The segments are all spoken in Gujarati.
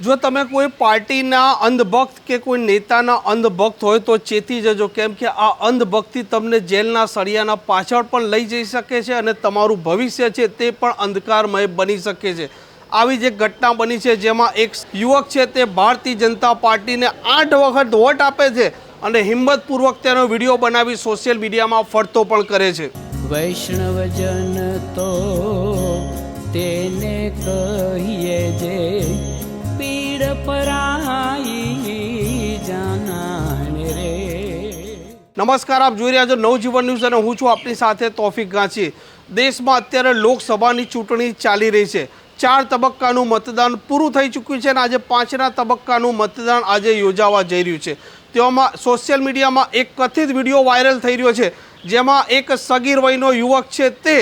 જો તમે કોઈ પાર્ટીના અંધભક્ત કે કોઈ નેતાના અંધભક્ત હોય તો ચેતી જજો. કેમ કે આ અંધભક્તિ તમને જેલના સળિયાના પાછળ પણ લઈ જઈ શકે છે અને તમારું ભવિષ્ય છે તે પણ અંધકારમય બની શકે છે. આવી જે ઘટના બની છે જેમાં એક યુવક છે તે ભારતીય જનતા પાર્ટીને આઠ વખત વોટ આપે છે અને હિંમતપૂર્વક તેનો વીડિયો બનાવી સોશિયલ મીડિયામાં ફરતો પણ કરે છે. વૈષ્ણવજન તો તેને કહીએ જે નમસ્કાર, આપ જોઈ રહ્યા છો નવજીવન ન્યૂઝ અને હું છું આપની સાથે તોફિક ગાંચી. દેશમાં અત્યારે લોકસભાની ચૂંટણી ચાલી રહી છે. ચાર તબક્કાનું મતદાન પૂરું થઈ ચૂક્યું છે અને આજે પાંચના તબક્કાનું મતદાન આજે યોજાવા જઈ રહ્યું છે. તેવામાં સોશિયલ મીડિયામાં એક કથિત વીડિયો વાયરલ થઈ રહ્યો છે. જેમાં એક સગીર વયનો યુવક છે તે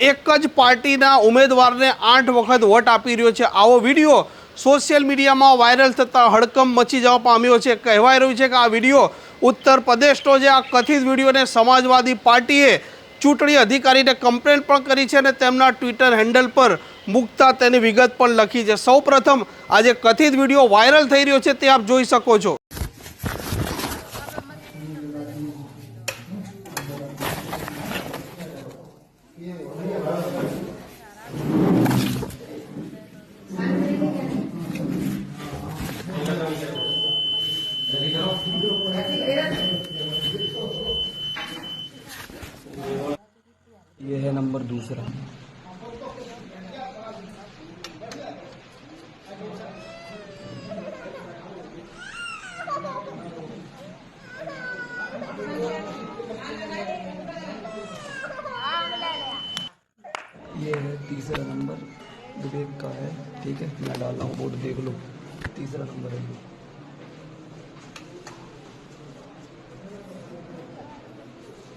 એક જ પાર્ટીના ઉમેદવારને આઠ વખત વોટ આપી રહ્યો છે. આવો વીડિયો સોશિયલ મીડિયામાં વાયરલ થતાં હડકંપ મચી જવા પામ્યો છે. કહેવાય રહ્યું છે કે આ વીડિયો ઉત્તર પ્રદેશનો જે આ કથિત વિડીયોને સમાજવાદી પાર્ટીએ ચૂંટણી અધિકારીને કમ્પ્લેન પણ કરી છે અને તેમના ટ્વિટર હેન્ડલ પર મૂકતા તેની વિગત પણ લખી છે. સૌપ્રથમ આ જે કથિત વીડિયો વાયરલ થઈ રહ્યો છે તે આપ જોઈ શકો છો. ये है नंबर दूसरा। ये है तीसरा नंबर। विवेक का है, ठीक है? मैं डाल रहा हूँ बोर्ड, देख लो। तीसरा नंबर है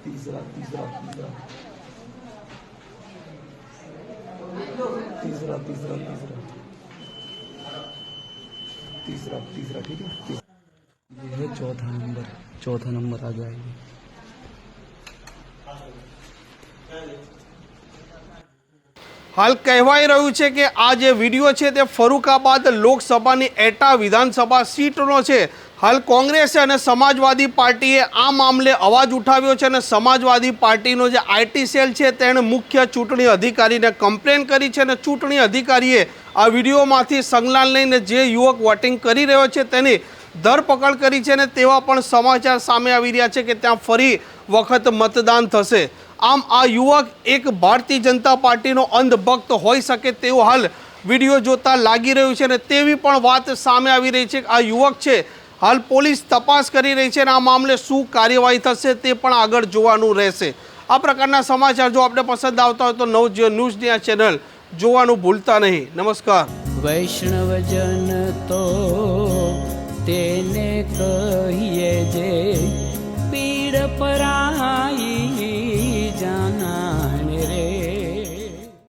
तीसरा तीसरा तीसरा। तीसरा तीसरा तीसरा तीसरा तीसरा ठीक है तीसरा। ये है चौथा नंबर चौथा नंबर आ जाएगी હાલ કહેવાઈ રહ્યું છે કે આ જે વિડીયો છે તે ફરુખાબાદ લોકસભાની એટા વિધાનસભા સીટનો છે હાલ કોંગ્રેસે અને સમાજવાદી પાર્ટીએ આ મામલે અવાજ ઉઠાવ્યો છે અને સમાજવાદી પાર્ટીનો જે આઈટી સેલ છે તેણે મુખ્ય ચૂંટણી અધિકારીને કમ્પ્લેન કરી છે અને ચૂંટણી અધિકારીએ આ વિડીયોમાંથી સંજ્ઞાન લઈને જે યુવક વોટિંગ કરી રહ્યો છે તેની ધરપકડ કરી છે અને તેવા પણ સમાચાર સામે આવી રહ્યા છે કે ત્યાં ફરી વખત મતદાન થશે. આમ આ યુવક એક ભારતીય જનતા પાર્ટીનો અંધભક્ત હોઈ શકે તેવું હાલ વીડિયો જોતા લાગી રહ્યું છે અને તેવી પણ વાત સામે આવી રહી છે કે આ યુવક છે હાલ પોલીસ તપાસ કરી રહી છે અને આ મામલે શું કાર્યવાહી થશે તે પણ આગળ જોવાનું રહેશે. આ પ્રકારના સમાચાર જો આપણે પસંદ આવતા હોય તો નવજીવન ન્યૂઝની આ ચેનલ જોવાનું ભૂલતા નહીં. નમસ્કાર. વૈષ્ણવજન તો તેને કહીએ જે પીડ પરા